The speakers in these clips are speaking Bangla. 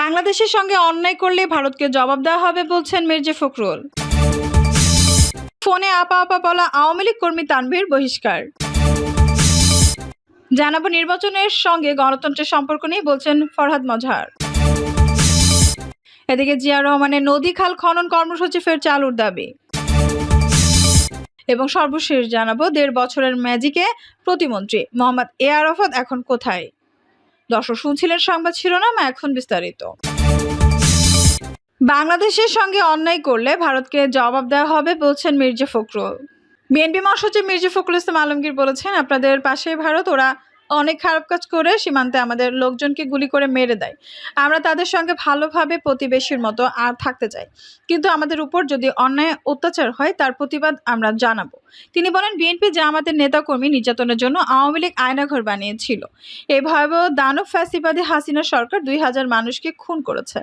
বাংলাদেশের সঙ্গে অন্যায় করলে ভারতকে জবাব দেওয়া হবে বলছেন মির্জা ফখরুল। ফোনে আপা আপা বলা আওয়ামী লীগ কর্মী তানভীর বহিষ্কার। জানাব নির্বাচনের সঙ্গে গণতন্ত্রের সম্পর্ক নিয়ে বলছেন ফরহাদ মজহার। এদিকে জিয়া রহমানের নদী খাল খনন কর্মসূচি ফের চালুর দাবি। এবং সর্বশেষ জানাব দেড় বছরের ম্যাজিকে প্রতিমন্ত্রী মোহাম্মদ এ আরফত এখন কোথায়? দর্শক, শুনছিলেন সংবাদ শিরোনাম, এখন বিস্তারিত। বাংলাদেশের সঙ্গে অন্যায় করলে ভারতকে জবাব দেওয়া হবে, বলছেন মির্জা ফখরুল। বিএনপি মহাসচিব মির্জা ফখরুল ইসলাম আলমগীর বলেছেন, আপনাদের পাশে ভারত, ওরা অনেক খারাপ কাজ করে সীমান্তে আমাদের লোকজনকে গুলি করে মেরে দেয়। আমরা তাদের সঙ্গে ভালোভাবে প্রতিবেশীর মতো আর থাকতে চাই। কিন্তু আমাদের উপর যদি অন্যায় অত্যাচার হয়, তার প্রতিবাদ আমরা জানাব। তিনি বলেন বিএনপি জামাতের নেতাকর্মী নির্যাতনের জন্য আওয়ামী লীগ আয়নাঘর বানিয়েছিল। এই ভয়াবহ দানব ফ্যাসিবাদী হাসিনা সরকার দুই হাজার মানুষকে খুন করেছে।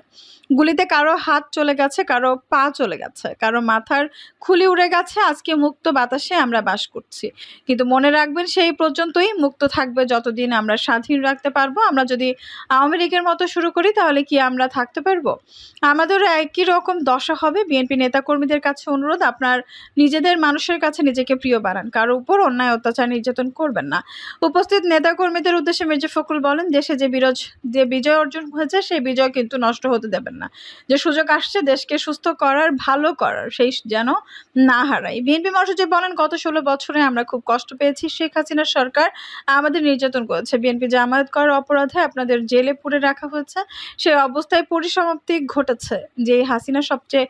গুলিতে কারও হাত চলে গেছে, কারও পা চলে গেছে, কারও মাথার খুলি উড়ে গেছে। আজকে মুক্ত বাতাসে আমরা বাস করছি। কিন্তু মনে রাখবেন, সেই পর্যন্তই মুক্ত থাকবে যতদিন আমরা স্বাধীন রাখতে পারব, আমরা যদি আওয়ামী লীগের মতো শুরু করি, তাহলে কি আমরা থাকতে পারব? আমাদেরও একই রকম দশা হবে। বিএনপি নেতাকর্মীদের কাছে অনুরোধ, আপনার নিজেদের মানুষের কাছে নিজেকে প্রিয় বানান। কারও উপর অন্যায়, অত্যাচার, নির্যাতন করবেন না। উপস্থিত নেতাকর্মীদের উদ্দেশ্যে মির্জা ফখরুল বলেন, দেশে যে বিরোজ যে বিজয় অর্জন হয়েছে, সেই বিজয় কিন্তু নষ্ট হতে দেবেন না। যে সুযোগ আসছে, দেশকে সুস্থ করার, ভালো করার, সেই যেন না হারাই বিএনপি মহাসচিব বলেন, গত ষোলো বছরে আমরা খুব কষ্ট পেয়েছি। শেখ হাসিনার সরকার আমাদের নির্যাতন করেছে। বিএনপি জামায়াত করার অপরাধে আপনাদের জেলে পুরে রাখা হয়েছে। সেই অবস্থায় পরিসমাপ্তি ঘটেছে। যে হাসিনা সবচেয়ে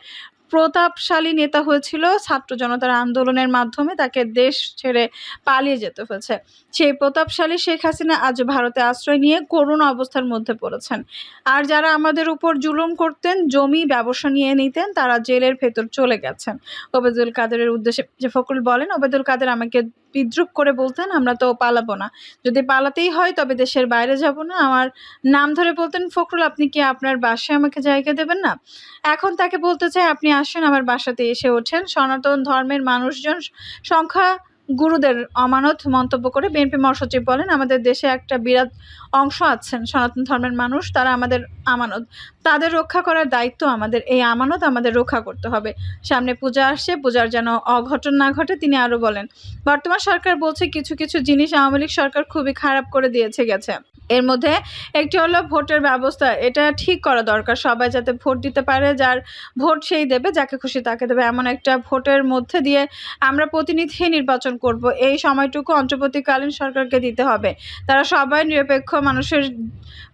প্রতাপশালী নেতা হয়েছিল, ছাত্র জনতার আন্দোলনের মাধ্যমে তাকে দেশ ছেড়ে পালিয়ে যেতে হয়েছে। সেই প্রতাপশালী শেখ হাসিনা আজ ভারতে আশ্রয় নিয়ে করুণ অবস্থার মধ্যে পড়েছেন। আর যারা আমাদের উপর জুলুম করতেন, জমি ব্যবসা নিয়ে নিতেন, তারা জেলের ভেতর চলে গেছেন। ওবেদুল কাদেরের উদ্দেশ্যে যে ফখরুল বলেন ওবেদুল কাদের আমাকে বিদ্রুপ করে বলতেন, আমরা তো পালাবো না। যদি পালাতেই হয়, তবে দেশের বাইরে যাব না। আমার নাম ধরে বলতেন, ফখরুল, আপনি কি আপনার বাসায় আমাকে জায়গা দেবেন না? এখন তাকে বলতে চাই, আপনি আসেন আমার বাসাতে এসে ওঠেন। সনাতন ধর্মের মানুষজন, সংখ্যা গুরুদের অমানত মন্তব্য করে বিএনপি মহাসচিব বলেন, আমাদের দেশে একটা বিরাট অংশ আছেন সনাতন ধর্মের মানুষ, তারা আমাদের আমানত। তাদের রক্ষা করার দায়িত্ব আমাদের। এই আমানত আমাদের রক্ষা করতে হবে। সামনে পূজা আসছে, পূজার যেন অঘটন না ঘটে, তিনি আরও বলেন। বর্তমান সরকার বলছে, কিছু কিছু জিনিস আওয়ামী লীগ সরকার খুবই খারাপ করে দিয়েছে, গেছে। এর মধ্যে একটি হলো ভোটের ব্যবস্থা, এটা ঠিক করা দরকার। সবাই যাতে ভোট দিতে পারে, যার ভোট সেই দেবে, যাকে খুশি তাকে দেবে। এমন একটা ভোটের মধ্যে দিয়ে আমরা প্রতিনিধি নির্বাচন করব। এই সময়টুকু অন্তর্বর্তীকালীন সরকারকে দিতে হবে। তারা সবাই নিরপেক্ষ মানুষের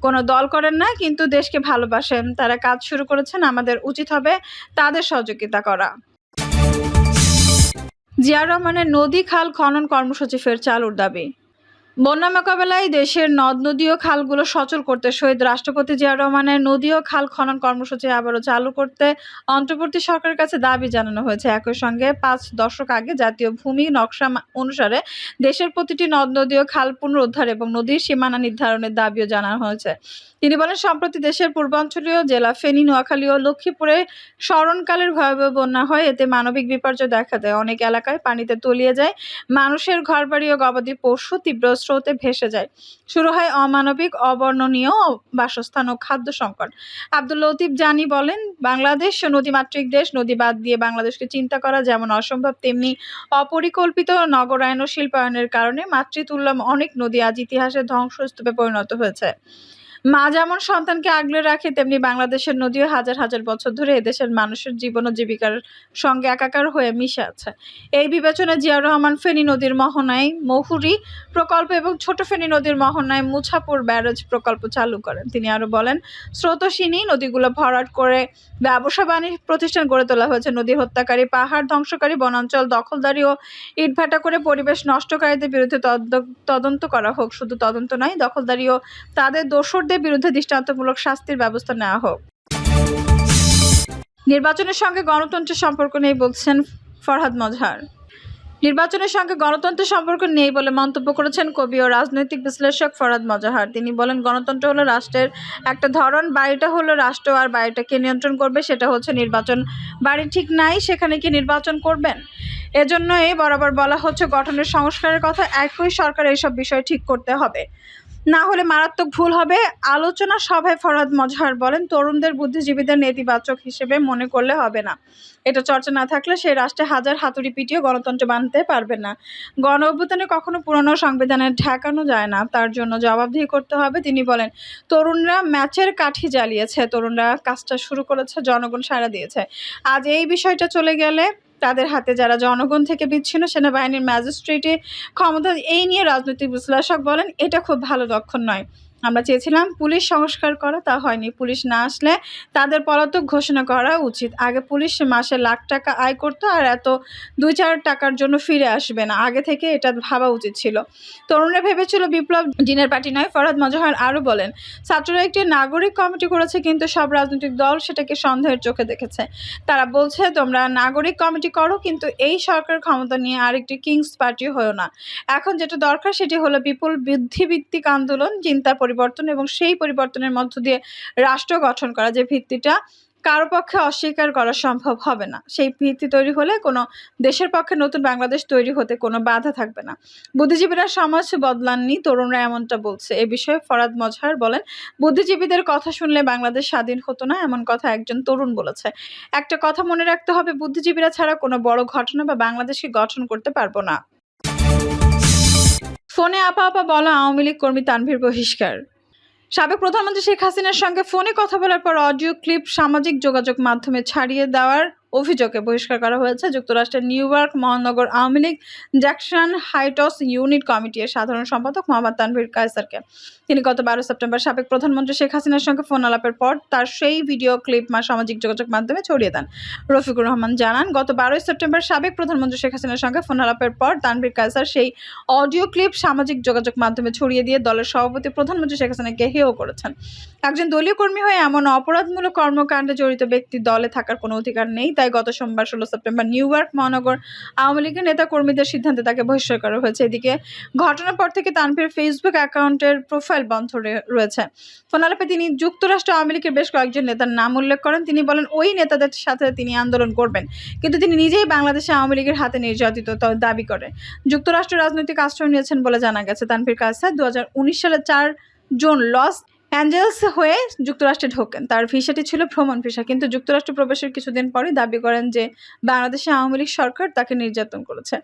কোনো দল করেন না, কিন্তু দেশকে ভালোবাসেন। তারা কাজ শুরু করেছেন, আমাদের উচিত হবে তাদের সহযোগিতা করা। জিয়া রহমানের নদী খাল খনন কর্মসূচি ফের চালুর দাবি। বন্যা মোকাবেলায় দেশের নদ, নদী ও খালগুলো সচল করতে শহীদ রাষ্ট্রপতি জিয়া রহমানের নদী ও খাল খনন কর্মসূচি আবারও চালু করতে অন্তর্বর্তী সরকারের কাছে দাবি জানানো হয়েছে। একই সঙ্গে পাঁচ দশক আগে জাতীয় ভূমি নকশা অনুসারে দেশের প্রতিটি নদ, নদী ও খাল পুনরুদ্ধার এবং নদীর সীমানা নির্ধারণের দাবিও জানানো হয়েছে। তিনি বলেন, সম্প্রতি দেশের পূর্বাঞ্চলীয় জেলা ফেনী, নোয়াখালী ও লক্ষ্মীপুরে স্মরণকালের ভয়াবহ বন্যা হয়। এতে মানবিক বিপর্যয় দেখা দেয়। অনেক এলাকায় পানিতে তলিয়ে যায়। মানুষের ঘরবাড়ি ও গবাদি পশু তীব্র স্রোতে ভেসে যায়। শুরু হয় অমানবিক, অবর্ণনীয় বাসস্থান ও খাদ্য সংকট। আব্দুল লতিফ জানি বলেন, বাংলাদেশ নদীমাতৃক দেশ, নদী বাদ দিয়ে বাংলাদেশকে চিন্তা করা যেমন অসম্ভব, তেমনি অপরিকল্পিত নগরায়ন ও শিল্পায়নের কারণে মাতৃতুল্য অনেক নদী আজ ইতিহাসের ধ্বংসস্তূপে পরিণত হয়েছে। মা যেমন সন্তানকে আগলে রাখে, তেমনি বাংলাদেশের নদীও হাজার হাজার বছর ধরে এদেশের মানুষের জীবন ও জীবিকার সঙ্গে একাকার হয়ে মিশে আছে। এই বিবেচনায় জিয়াউর রহমান ফেনী নদীর মোহনায় মহুরি প্রকল্প এবং ছোট ফেনী নদীর মোহনায় মুছাপুর ব্যারেজ প্রকল্প চালু করেন। তিনি আরও বলেন, স্রোতসীনী নদীগুলো ভরাট করে ব্যবসা বাণিজ্য প্রতিষ্ঠান গড়ে তোলা হয়েছে। নদী হত্যাকারী, পাহাড় ধ্বংসকারী, বনাঞ্চল দখলদারি ও ইটভাটা করে পরিবেশ নষ্টকারীদের বিরুদ্ধে তদ- তদন্ত করা হোক। শুধু তদন্ত নয়, দখলদারি ও তাদের দোসরদের বিরুদ্ধে দৃষ্টান্তমূলক শাস্তির ব্যবস্থা নেওয়া হোক। নির্বাচনের সঙ্গে গণতন্ত্রের সম্পর্ক নেই বলছেন ফরহাদ মজহার। নির্বাচনের সঙ্গে গণতন্ত্রের সম্পর্ক নেই বলে মন্তব্য করেছেন কবি ও রাজনৈতিক বিশ্লেষক ফরহাদ মজাহার। তিনি বলেন, গণতন্ত্র হলো রাষ্ট্রের একটা ধরন, বাড়িটা হলো রাষ্ট্র, আর বাড়িটাকে নিয়ন্ত্রণ করবে সেটা হচ্ছে নির্বাচন। বাড়ি ঠিক নাই, সেখানে কি নির্বাচন করবেন? এজন্যই বরাবর বলা হচ্ছে গঠনের সংস্কারের কথা, একই সরকার এইসব বিষয় ঠিক করতে হবে। না হলে মারাত্মক ভুল হবে। আলোচনা সভায় ফরহাদ মজহার বলেন, তরুণদের বুদ্ধিজীবীদের নেতিবাচক হিসেবে মনে করলে হবে না। এটা চর্চা না থাকলে সেই রাষ্ট্রে হাজার হাতুড়ি পিটিয়ে গণতন্ত্র বানতে পারবে না। গণ অভ্যুত্থানে কখনো পুরনো সংবিধানে ঠেকানো যায় না। তার জন্য জবাবদিহি করতে হবে। তিনি বলেন, তরুণরা ম্যাচের কাঠি জ্বালিয়েছে। তরুণরা কাজটা শুরু করেছে, জনগণ সাড়া দিয়েছে। আজ এই বিষয়টা চলে গেলে তাদের হাতে যারা জনগণ থেকে বিচ্ছিন্ন সেনাবাহিনীর ম্যাজিস্ট্রেটে ক্ষমতা, এই নিয়ে রাজনৈতিক বিশ্লেষক বলেন, এটা খুব ভালো লক্ষণ নয়। আমরা চেয়েছিলাম পুলিশ সংস্কার করা, তা হয়নি। পুলিশ না আসলে তাদের পলাতক ঘোষণা করা উচিত। আগে পুলিশ মাসে লাখ টাকা আয় করতো আর এত দুই চার টাকার জন্য ফিরে আসবে না। আগে থেকে এটা ভাবা উচিত ছিল। তরুণরা ভেবেছিল বিপ্লব দিনের পার্টি নয়, ফরহাদ মজহার আরও বলেন, ছাত্ররা একটি নাগরিক কমিটি করেছে কিন্তু সব রাজনৈতিক দল সেটাকে সন্দেহের চোখে দেখেছে। তারা বলছে, তোমরা নাগরিক কমিটি করো, কিন্তু এই সরকার ক্ষমতা নিয়ে আরেকটি কিংস পার্টি হয়েও না। এখন যেটা দরকার সেটি হলো বিপুল বুদ্ধিভিত্তিক আন্দোলন চিন্তা পরিবর্তন এবং সেই পরিবর্তনের মধ্য দিয়ে রাষ্ট্র গঠন করা যে ভিত্তিটা কারও পক্ষে অস্বীকার করা সম্ভব হবে না। সেই ভিত্তি তৈরি হলে কোনো দেশের পক্ষে নতুন বাংলাদেশ তৈরি হতে কোনো বাধা থাকবে না। বুদ্ধিজীবীরা সমাজ বদলাননি, তরুণরা এমনটা বলছে। এ বিষয়ে ফরাদ মজহার বলেন, বুদ্ধিজীবীদের কথা শুনলে বাংলাদেশ স্বাধীন হতো না, এমন কথা একজন তরুণ বলেছে। একটা কথা মনে রাখতে হবে, বুদ্ধিজীবীরা ছাড়া কোনো বড় ঘটনা বা বাংলাদেশকে গঠন করতে পারব না। ফোনে আপা আপা বলা আওয়ামী লীগ কর্মী তানভীর বহিষ্কার। সাবেক প্রধানমন্ত্রী শেখ হাসিনার সঙ্গে ফোনে কথা বলার পর অডিও ক্লিপ সামাজিক যোগাযোগ মাধ্যমে ছাড়িয়ে দেওয়ার অভিযোগে বহিষ্কার করা হয়েছে। যুক্তরাষ্ট্রের নিউ ইয়র্ক মহানগর Awami League Jackson Heights unit কমিটির সাধারণ সম্পাদক মোহাম্মদ তানভীর কায়সারকে। তিনি গত বারো সেপ্টেম্বর সাবেক প্রধানমন্ত্রী শেখ হাসিনার সঙ্গে ফোন আলাপের পর তার সেই ভিডিও ক্লিপ মা সামাজিক যোগাযোগ মাধ্যমে ছড়িয়ে দেন। রফিকুর রহমান জানান, গত বারোই সেপ্টেম্বর সাবেক প্রধানমন্ত্রী শেখ হাসিনার সঙ্গে ফোন আলাপের পর তানভীর কায়সার সেই অডিও ক্লিপ, সামাজিক যোগাযোগ মাধ্যমে ছড়িয়ে দিয়ে দলের সভাপতি প্রধানমন্ত্রী শেখ হাসিনাকে হেয় করেছেন। একজন দলীয় কর্মী হয়ে এমন অপরাধমূলক কর্মকাণ্ডে জড়িত ব্যক্তি দলে থাকার কোনো অধিকার নেই তাই গত সোমবার ষোলো সেপ্টেম্বর নিউ ইয়র্ক মহানগর আওয়ামী লীগের নেতা কর্মীদের সিদ্ধান্তে তাকে বহিষ্কার করা হয়েছে। এদিকে ঘটনার পর থেকে তানভীর ফেসবুক অ্যাকাউন্টের প্রোফাইল বন্ধ রয়েছে। ফোনালাপে তিনি যুক্তরাষ্ট্র আওয়ামী লীগের বেশ কয়েকজন নেতার নাম উল্লেখ করেন। তিনি বলেন, ওই নেতাদের সাথে তিনি আন্দোলন করবেন, কিন্তু তিনি নিজেই বাংলাদেশে আওয়ামী লীগের হাতে নির্যাতিত দাবি করে। যুক্তরাষ্ট্র রাজনৈতিক আশ্রয় নিয়েছেন বলে জানা গেছে। তানভীর কায়সার দু সালে চার জুন লস অ্যাঞ্জেলস হয়ে যুক্তরাষ্ট্রে ঢোকেন। তার ভিসাটি ছিল ভ্রমণ ভিসা। কিন্তু যুক্তরাষ্ট্র প্রবেশের কিছুদিন পরে দাবি করেন যে বাংলাদেশে আওয়ামী লীগ সরকার তাকে নির্যাতন করেছে।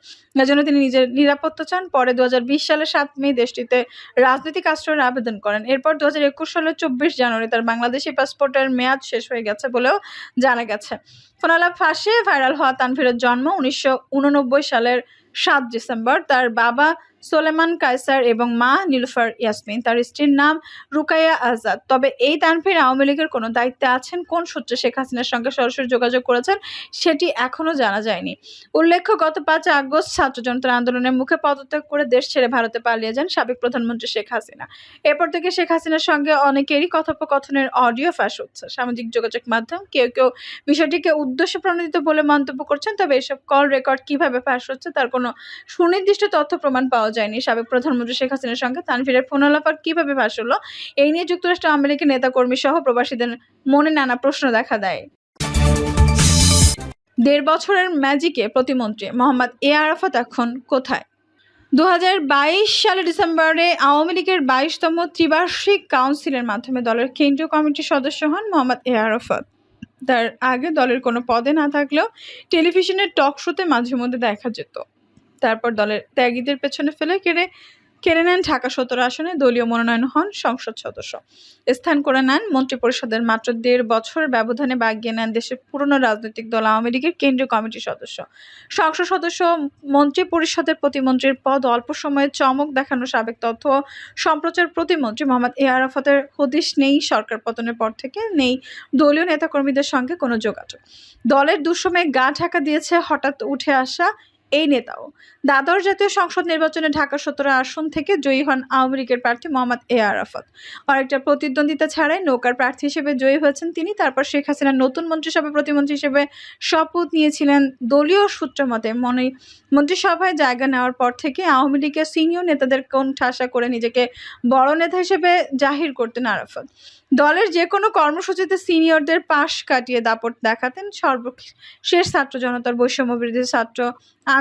এজন্য তিনি নিজের নিরাপত্তা চান। পরে দু সালের সাত মে দেশটিতে রাজনৈতিক আশ্রয়ের আবেদন করেন। এরপর দু হাজার একুশ সালের চব্বিশ জানুয়ারি তার বাংলাদেশি পাসপোর্টের মেয়াদ শেষ হয়ে গেছে বলেও জানা গেছে। ফোনালাপ ফাঁসে ভাইরাল হওয়া তানভীরের জন্ম উনিশশো উননব্বই সালের সাত ডিসেম্বর। তার বাবা সোলেমান কায়সার এবং মা নীলুফার ইয়াসমিন, তার স্ত্রীর নাম রুকাইয়া আজাদ। তবে এই তানভীর আওয়ামী লীগের কোনো দায়িত্বে আছেন? কোন সূত্রে শেখ হাসিনার সঙ্গে সরাসরি যোগাযোগ করেছেন? সেটি এখনও জানা যায়নি। উল্লেখ্য, গত পাঁচ আগস্ট ছাত্র জনতার আন্দোলনের মুখে পদত্যাগ করে দেশ ছেড়ে ভারতে পালিয়ে যান সাবেক প্রধানমন্ত্রী শেখ হাসিনা। এরপর থেকে শেখ হাসিনার সঙ্গে অনেকেরই কথোপকথনের অডিও ফাঁস হচ্ছে। সামাজিক যোগাযোগ মাধ্যম কেউ কেউ বিষয়টিকে উদ্দেশ্য প্রণোদিত বলে মন্তব্য করছেন, তবে এসব কল রেকর্ড কীভাবে ফাঁস হচ্ছে তার কোনো সুনির্দিষ্ট তথ্য প্রমাণ পাওয়া যায়নি। সাবেক প্রধানমন্ত্রী শেখ হাসিনার সঙ্গে তানভীরের ফোনালাপার কীভাবে ফাঁস হলো? এই নিয়ে যুক্তরাষ্ট্র লীগের নেতাকর্মী সহ প্রবাসীদের মনে নানা প্রশ্ন দেখা দেয়। দেড় বছরের ম্যাজিকে প্রতিমন্ত্রী মোহাম্মদ এ আরাফাত এখন কোথায়? দু সালে ডিসেম্বরে আওয়ামী লীগের বাইশতম ত্রিবার্ষিক কাউন্সিলের মাধ্যমে দলের কেন্দ্রীয় কমিটির সদস্য হন মোহাম্মদ এ আরাফাত। তার আগে দলের কোনো পদে না থাকলেও টেলিভিশনের টক শোতে মাঝে মধ্যে দেখা যেত। তারপর দলের ত্যাগীদের পেছনে ফেলে কেড়ে কেড়ে নেন ঢাকা সতেরো আসনে দলীয় মনোনয়ন হন সংসদ সদস্য। স্থান করে নেন মন্ত্রিপরিষদের মাত্র দেড় বছর ব্যবধানে বাগিয়ে নেন দেশের পুরনো রাজনৈতিক দল আওয়ামী লীগের কেন্দ্রীয় কমিটির সদস্য। সংসদ সদস্য মন্ত্রী পরিষদের প্রতিমন্ত্রীর পদ অল্প সময়ে চমক দেখানো সাবেক তথ্য সম্প্রচার প্রতিমন্ত্রী মোহাম্মদ এ আরাফাতের হদিশ নেই, সরকার পতনের পর থেকে নেই দলীয় নেতাকর্মীদের সঙ্গে কোনো যোগাযোগ। দলের দুঃসময়ে গা ঢাকা দিয়েছে হঠাৎ উঠে আসা এই নেতাও দ্বাদশ জাতীয় সংসদ নির্বাচনে ঢাকা সতেরো আসন থেকে জয়ী হন আওয়ামী লীগের প্রার্থী মোহাম্মদ এ আরাফাত। অনেকটা প্রতিদ্বন্দ্বিতা ছাড়াই নৌকার প্রার্থী হিসেবে জয়ী হয়েছেন তিনি। তারপর শেখ হাসিনার নতুন মন্ত্রিসভা প্রতিমন্ত্রী হিসেবে শপথ নিয়েছিলেন দলীয় সূত্র মতে। মনে মন্ত্রিসভায় জায়গা নেওয়ার পর থেকে আওয়ামী লীগের সিনিয়র নেতাদের কোন ঠাসা করে নিজেকে বড় নেতা হিসেবে জাহির করতেন আরাফাত। দলের যে কোনো কর্মসূচিতে সিনিয়রদের পাশ কাটিয়ে দাপট দেখাতেন সর্বশেষ ছাত্র জনতার বৈষম্য বিরোধী ছাত্র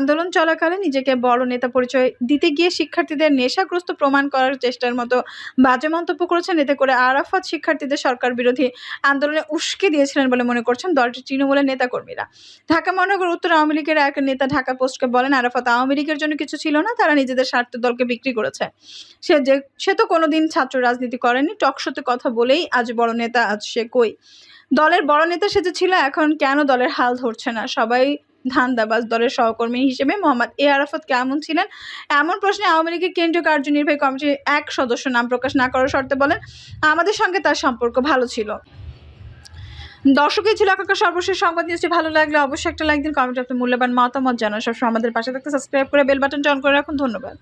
আন্দোলন চলাকালে নিজেকে বড় নেতা পরিচয় দিতে গিয়ে শিক্ষার্থীদের নেশাগ্রস্ত প্রমাণ করার চেষ্টার মতো বাজে মন্তব্য করেছেন। এতে করে আরাফাত শিক্ষার্থীদের সরকার বিরোধী আন্দোলনে উস্কে দিয়েছিলেন বলে মনে করছেন দলটির তৃণমূলের নেতাকর্মীরা। ঢাকা মহানগর উত্তর আওয়ামী লীগের এক নেতা ঢাকা পোস্টকে বলেন, আরাফাত আওয়ামী লীগের জন্য কিছু ছিল না, তারা নিজেদের স্বার্থ দলকে বিক্রি করেছে। সে যে, সে তো কোনোদিন ছাত্র রাজনীতি করেনি টকশোতে কথা বলেই আজ বড় নেতা, আজ সে কই? দলের বড় নেতা সে যে ছিল, এখন কেন দলের হাল ধরছে না? সবাই ধান্দাবাজ দলের সহকর্মী হিসেবে মোহাম্মদ এ আরাফাত কেমন ছিলেন? এমন প্রশ্নে আওয়ামী লীগের কেন্দ্রীয় কার্যনির্বাহী কমিটির এক সদস্য নাম প্রকাশ না করার শর্তে বলেন, আমাদের সঙ্গে তার সম্পর্ক ভালো ছিল। দর্শকই ছিল এখনকার সর্বশেষ সংবাদ নিউজটি ভালো লাগলে অবশ্যই একটা লাইক দিন, কমেন্ট আপনার মূল্যবান মতামত জানান। সবসময় আমাদের পাশে থাকতে সাবস্ক্রাইব করে বেল বাটনটি অন করে রাখুন। ধন্যবাদ।